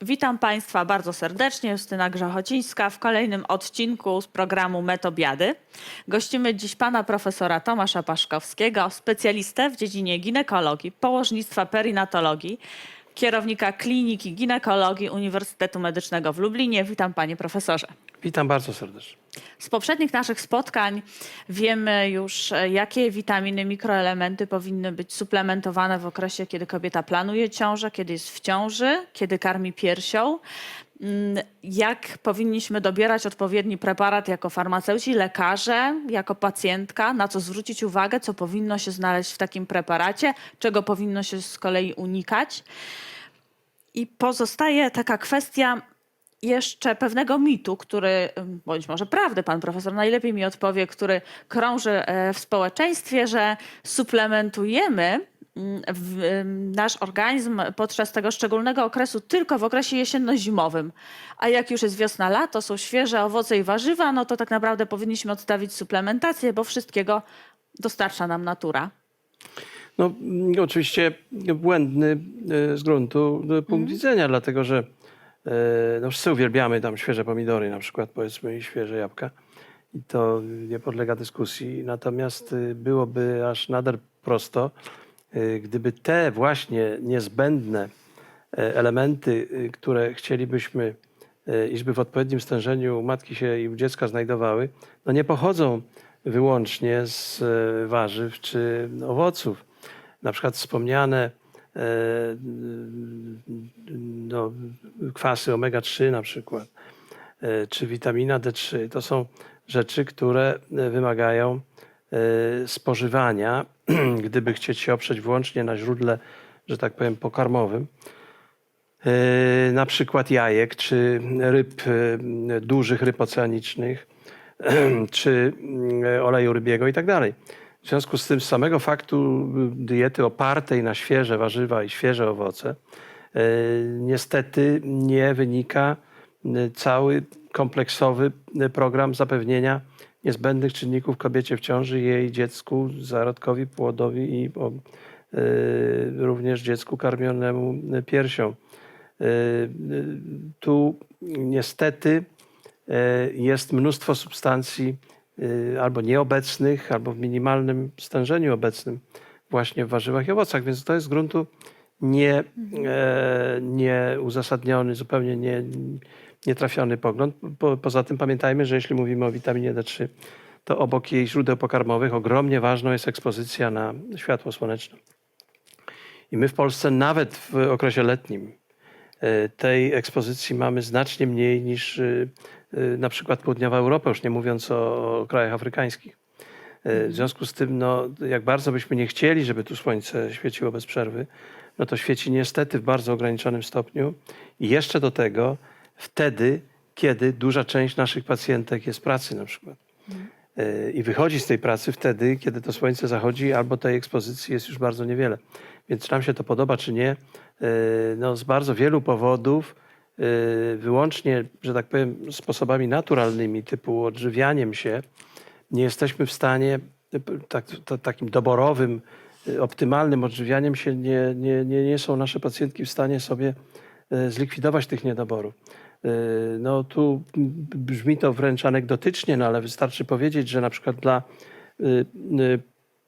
Witam Państwa bardzo serdecznie, Justyna Grzechocińska w kolejnym odcinku z programu Metobiady. Gościmy dziś pana profesora Tomasza Paszkowskiego, specjalistę w dziedzinie ginekologii, położnictwa perinatologii, kierownika Kliniki Ginekologii Uniwersytetu Medycznego w Lublinie. Witam panie profesorze. Witam bardzo serdecznie. Z poprzednich naszych spotkań wiemy już, e, jakie witaminy, mikroelementy powinny być suplementowane w okresie, kiedy kobieta planuje ciążę, kiedy jest w ciąży, kiedy karmi piersią. Mm, Jak powinniśmy dobierać odpowiedni preparat jako farmaceuci, lekarze, jako pacjentka, na co zwrócić uwagę, co powinno się znaleźć w takim preparacie, czego powinno się z kolei unikać. I pozostaje taka kwestia jeszcze pewnego mitu, który, ym, bądź może prawdy, pan profesor najlepiej mi odpowie, który krąży e, w społeczeństwie, że suplementujemy mm, w, ym, nasz organizm podczas tego szczególnego okresu tylko w okresie jesienno-zimowym. A jak już jest wiosna, lato, są świeże owoce i warzywa, no to tak naprawdę powinniśmy odstawić suplementację, bo wszystkiego dostarcza nam natura. No, mm, oczywiście błędny e, z gruntu e, punkt widzenia, dlatego że e, no, wszyscy uwielbiamy tam świeże pomidory na przykład, powiedzmy, i świeże jabłka. I to nie podlega dyskusji. Natomiast byłoby aż nader prosto, gdyby te właśnie niezbędne e, elementy, e, które chcielibyśmy, iżby w odpowiednim stężeniu matki się i u dziecka znajdowały, no nie pochodzą wyłącznie z warzyw czy owoców. Na przykład wspomniane no, kwasy omega-3 na przykład, czy witamina D3. To są rzeczy, które wymagają spożywania, gdyby chcieć się oprzeć wyłącznie na źródle, że tak powiem, pokarmowym. E, Na przykład jajek, czy ryb, e, dużych ryb oceanicznych, czy mm, oleju rybiego i tak dalej. W związku z tym, z samego faktu diety opartej na świeże warzywa i świeże owoce, e, niestety nie wynika e, cały kompleksowy e, program zapewnienia niezbędnych czynników kobiecie w ciąży, jej dziecku, zarodkowi, płodowi i o, e, również dziecku karmionemu piersią. E, e, Tu niestety jest mnóstwo substancji albo nieobecnych, albo w minimalnym stężeniu obecnym właśnie w warzywach i owocach, więc to jest z gruntu nie, e, nieuzasadniony, zupełnie nie, nietrafiony pogląd. Po, poza tym pamiętajmy, że jeśli mówimy o witaminie D3, to obok jej źródeł pokarmowych ogromnie ważną jest ekspozycja na światło słoneczne. I my w Polsce nawet w okresie letnim e, tej ekspozycji mamy znacznie mniej niż e, e, na przykład południowa Europa, już nie mówiąc o, krajach afrykańskich. W związku z tym, no, jak bardzo byśmy nie chcieli, żeby tu słońce świeciło bez przerwy, no to świeci niestety w bardzo ograniczonym stopniu. I jeszcze do tego wtedy, kiedy duża część naszych pacjentek jest w pracy na przykład. E, I wychodzi z tej pracy wtedy, kiedy to słońce zachodzi, albo tej ekspozycji jest już bardzo niewiele. Więc czy nam się to podoba, czy nie, e, no z bardzo wielu powodów, e, wyłącznie, że tak powiem, sposobami naturalnymi, typu odżywianiem się, nie jesteśmy w stanie, tak, to, takim doborowym, optymalnym odżywianiem się, nie, nie, nie, nie są nasze pacjentki w stanie sobie zlikwidować tych niedoborów. E, No tu brzmi to wręcz anegdotycznie, no ale wystarczy powiedzieć, że na przykład dla e,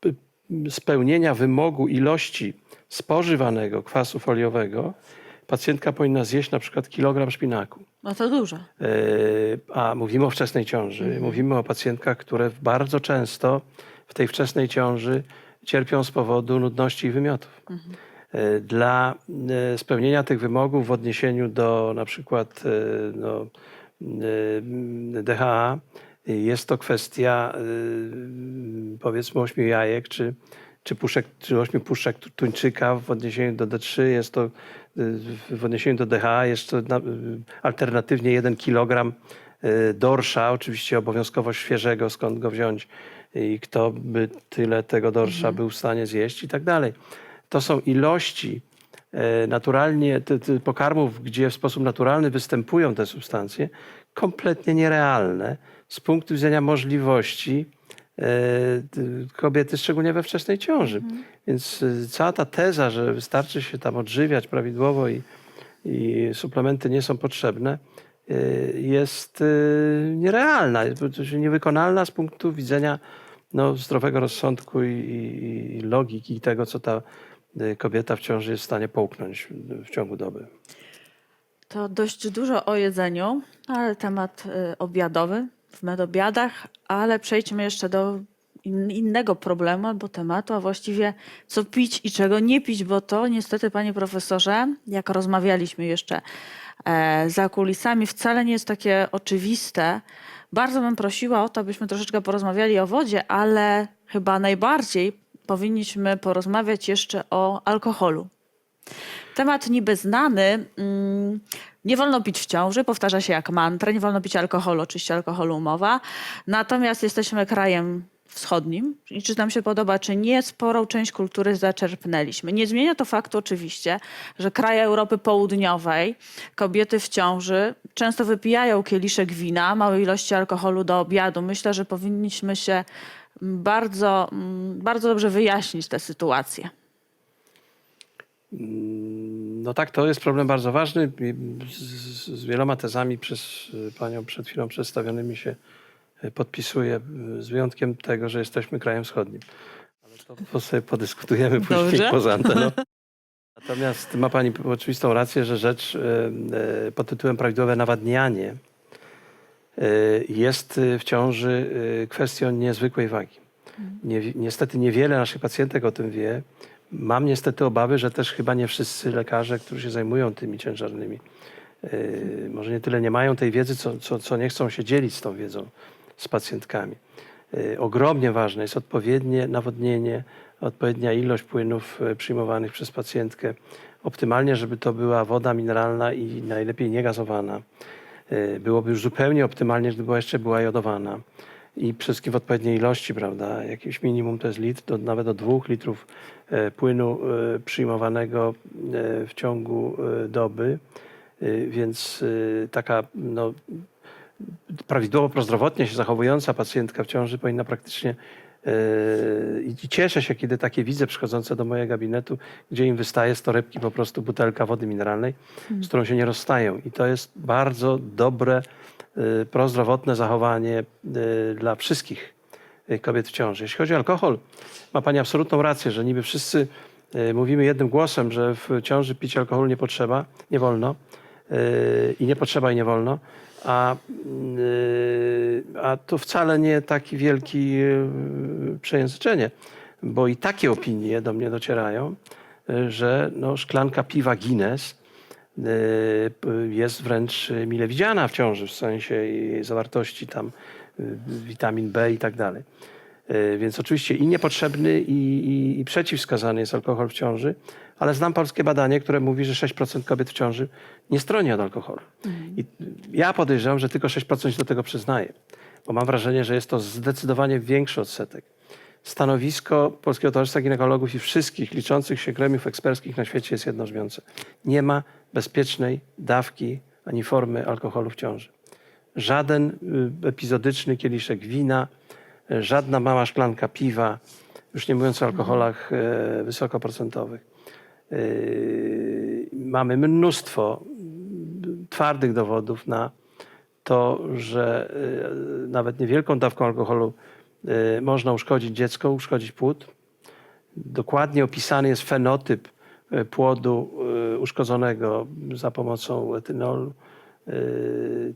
p- spełnienia wymogu ilości spożywanego kwasu foliowego pacjentka powinna zjeść na przykład kilogram szpinaku. No to dużo. A mówimy o wczesnej ciąży. Mówimy o pacjentkach, które bardzo często w tej wczesnej ciąży cierpią z powodu nudności i wymiotów. E, Dla e, spełnienia tych wymogów w odniesieniu do na przykład e, no, e, DHA jest to kwestia e, powiedzmy ośmiu jajek czy, czy, puszek, czy ośmiu puszek tu- tuńczyka w odniesieniu do D3 jest to w odniesieniu do DHA jest to na, alternatywnie 1 kg dorsza, oczywiście obowiązkowo świeżego, skąd go wziąć i kto by tyle tego dorsza był w stanie zjeść i tak dalej. To są ilości e, naturalnie ty, ty, pokarmów, gdzie w sposób naturalny występują te substancje, kompletnie nierealne z punktu widzenia możliwości e, ty- kobiety, szczególnie we wczesnej ciąży. Więc y, cała ta teza, że wystarczy się tam odżywiać prawidłowo i i suplementy nie są potrzebne, jest nierealna, niewykonalna z punktu widzenia no, zdrowego rozsądku i, i, i logiki i tego, co ta kobieta w ciąży jest w stanie połknąć w ciągu doby. To dość dużo o jedzeniu, ale temat y, obiadowy w medobiadach, ale przejdźmy jeszcze do in, innego problemu albo tematu, a właściwie co pić i czego nie pić, bo to niestety, panie profesorze, jak rozmawialiśmy jeszcze e, za kulisami, wcale nie jest takie oczywiste. Bardzo bym prosiła o to, abyśmy troszeczkę porozmawiali o wodzie, ale chyba najbardziej powinniśmy porozmawiać jeszcze o alkoholu. Temat niby znany. mm, Nie wolno pić w ciąży, powtarza się jak mantra. Nie wolno pić alkoholu, oczywiście alkoholu umowa. Natomiast jesteśmy krajem wschodnim i czy nam się podoba, czy nie, sporą część kultury zaczerpnęliśmy. Nie zmienia to faktu oczywiście, że kraje Europy Południowej, kobiety w ciąży często wypijają kieliszek wina, małe ilości alkoholu do obiadu. Myślę, że powinniśmy się bardzo, mm, bardzo dobrze wyjaśnić tę sytuację. No tak, to jest problem bardzo ważny. Z, z wieloma tezami przez y, panią przed chwilą przedstawionymi się y, podpisuję, y, z wyjątkiem tego, że jesteśmy krajem wschodnim. Ale to sobie podyskutujemy później Dobrze. poza anteną. Natomiast ma pani oczywistą rację, że rzecz y, pod tytułem prawidłowe nawadnianie jest y, w ciąży y, kwestią niezwykłej wagi. Nie, niestety niewiele naszych pacjentek o tym wie. Mam niestety obawy, że też chyba nie wszyscy lekarze, którzy się zajmują tymi ciężarnymi, może nie tyle nie mają tej wiedzy, co, co, co nie chcą się dzielić z tą wiedzą z pacjentkami. Ogromnie ważne jest odpowiednie nawodnienie, odpowiednia ilość płynów przyjmowanych przez pacjentkę. Optymalnie, żeby to była woda mineralna i najlepiej niegazowana. Yy, Byłoby już zupełnie optymalnie, gdyby jeszcze była jodowana i przede wszystkim w odpowiedniej ilości, prawda? Jakieś minimum to jest litr, do, nawet do dwóch litrów e, płynu e, przyjmowanego w ciągu doby. Więc taka no, prawidłowo prozdrowotnie się zachowująca pacjentka w ciąży powinna praktycznie i cieszę się, kiedy takie widzę przychodzące do mojego gabinetu, gdzie im wystaje z torebki po prostu butelka wody mineralnej, z którą się nie rozstają. I to jest bardzo dobre, e, prozdrowotne zachowanie e, dla wszystkich kobiet w ciąży. Jeśli chodzi o alkohol, ma Pani absolutną rację, że niby wszyscy mówimy jednym głosem, że w ciąży pić alkoholu nie potrzeba, nie wolno i nie potrzeba i nie wolno, a, a to wcale nie taki wielki e, przejęzyczenie, bo i takie opinie do mnie docierają, e, że no, szklanka piwa Guinness e, jest wręcz mile widziana w ciąży, w sensie jej zawartości tam witamin B i tak dalej. Więc oczywiście i niepotrzebny, i, i, i jest alkohol w ciąży, ale znam polskie badanie, które mówi, że 6% kobiet w ciąży nie stroni od alkoholu. I ja podejrzewam, że tylko 6% się do tego przyznaje, bo mam wrażenie, że jest to zdecydowanie większy odsetek. Stanowisko Polskiego Towarzystwa Ginekologów i wszystkich liczących się gremiów eksperckich na świecie jest jednobrzmiące. Nie ma bezpiecznej dawki ani formy alkoholu w ciąży. Żaden y, epizodyczny kieliszek wina, y, żadna mała szklanka piwa, już nie mówiąc o alkoholach e, wysokoprocentowych. Yy, Mamy mnóstwo twardych dowodów na to, że y, nawet niewielką dawką alkoholu y, można uszkodzić dziecko, uszkodzić płód. Dokładnie opisany jest fenotyp płodu uszkodzonego za pomocą etynolu.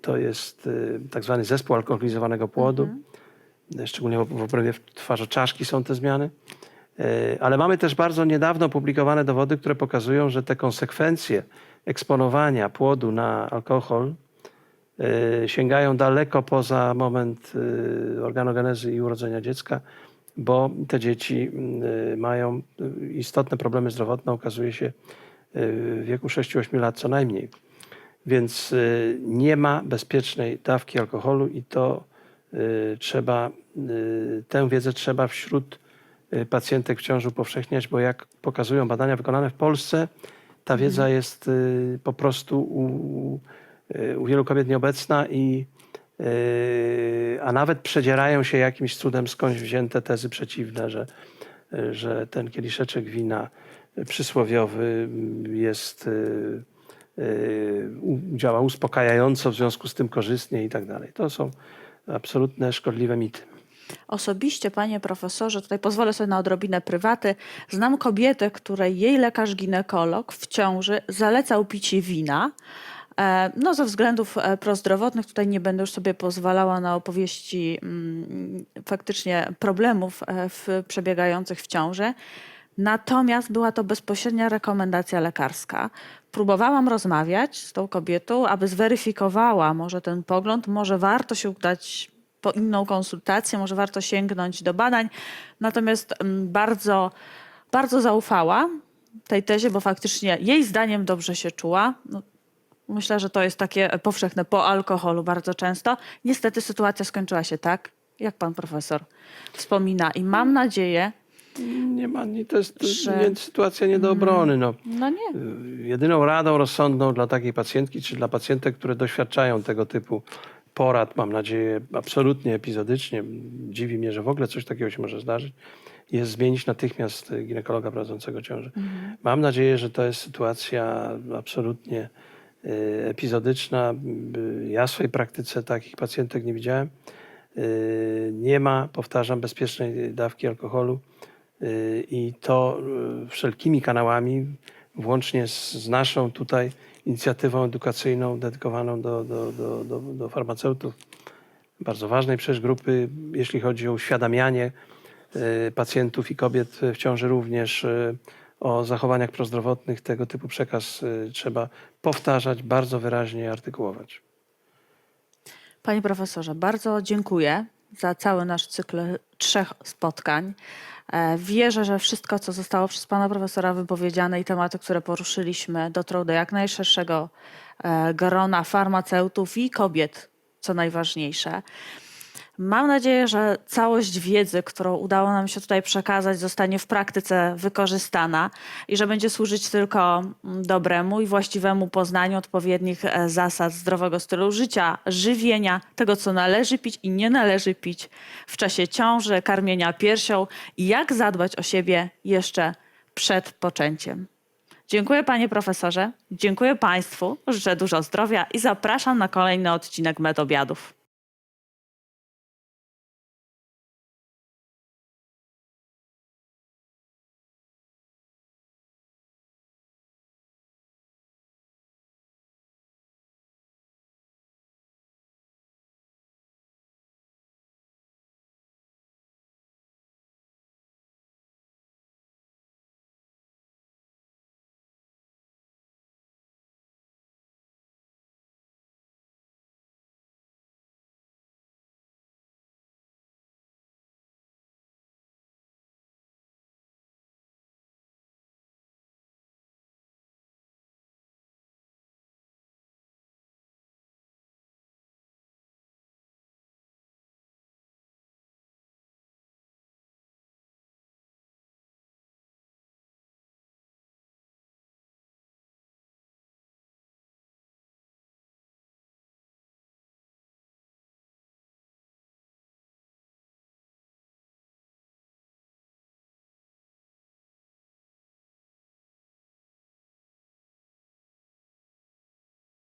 To jest tak zwany zespół alkoholizowanego płodu. Szczególnie w obrębie twarzoczaszki są te zmiany. E, Ale mamy też bardzo niedawno opublikowane dowody, które pokazują, że te konsekwencje eksponowania płodu na alkohol e, sięgają daleko poza moment e, organogenezy i urodzenia dziecka, bo te dzieci mm, mają istotne problemy zdrowotne, okazuje się, w wieku 6-8 lat co najmniej. Więc nie ma bezpiecznej dawki alkoholu i to trzeba, tę wiedzę trzeba wśród pacjentek w ciąży upowszechniać, bo jak pokazują badania wykonane w Polsce, ta wiedza jest y, po prostu u, y, u wielu kobiet nieobecna i y, a nawet przedzierają się jakimś cudem skądś wzięte tezy przeciwne, że, że ten kieliszeczek wina przysłowiowy jest y, y, u- działa uspokajająco, w związku z tym korzystnie i tak dalej. To są absolutne szkodliwe mity. Osobiście, panie profesorze, tutaj pozwolę sobie na odrobinę prywaty. Znam kobietę, której jej lekarz ginekolog w ciąży zalecał picie wina. E, No, ze względów e, prozdrowotnych, tutaj nie będę już sobie pozwalała na opowieści mm, faktycznie problemów e, w, przebiegających w ciąży. Natomiast była to bezpośrednia rekomendacja lekarska. Próbowałam rozmawiać z tą kobietą, aby zweryfikowała może ten pogląd, może warto się udać po inną konsultację, może warto sięgnąć do badań. Natomiast mm, bardzo, bardzo zaufała tej tezie, bo faktycznie jej zdaniem dobrze się czuła. No, myślę, że to jest takie powszechne po alkoholu bardzo często. Niestety sytuacja skończyła się tak, jak pan profesor wspomina. I mam nadzieję, Nie ma, nie, to jest Że- nie, sytuacja nie do obrony. No. no nie, Jedyną radą rozsądną dla takiej pacjentki, czy dla pacjentek, które doświadczają tego typu porad, mam nadzieję, absolutnie epizodycznie, dziwi mnie, że w ogóle coś takiego się może zdarzyć, jest zmienić natychmiast ginekologa prowadzącego ciążę. Mam nadzieję, że to jest sytuacja absolutnie y, epizodyczna. Y, Ja w swojej praktyce takich pacjentek nie widziałem. Y, Nie ma, powtarzam, bezpiecznej dawki alkoholu i to wszelkimi kanałami, włącznie z naszą tutaj inicjatywą edukacyjną dedykowaną do, do, do, do, do farmaceutów, bardzo ważnej przecież grupy, jeśli chodzi o uświadamianie y, pacjentów i kobiet w ciąży również y, o zachowaniach prozdrowotnych. Tego typu przekaz y, trzeba powtarzać, bardzo wyraźnie artykułować. Panie profesorze, bardzo dziękuję za cały nasz cykl trzech spotkań. E, Wierzę, że wszystko, co zostało przez pana profesora wypowiedziane i tematy, które poruszyliśmy, dotrą do jak najszerszego e, grona farmaceutów i kobiet, co najważniejsze. Mam nadzieję, że całość wiedzy, którą udało nam się tutaj przekazać, zostanie w praktyce wykorzystana i że będzie służyć tylko mm, dobremu i właściwemu poznaniu odpowiednich e, zasad zdrowego stylu życia, żywienia, tego, co należy pić i nie należy pić w czasie ciąży, karmienia piersią i jak zadbać o siebie jeszcze przed poczęciem. Dziękuję panie profesorze, dziękuję państwu, życzę dużo zdrowia i zapraszam na kolejny odcinek Medobiadów.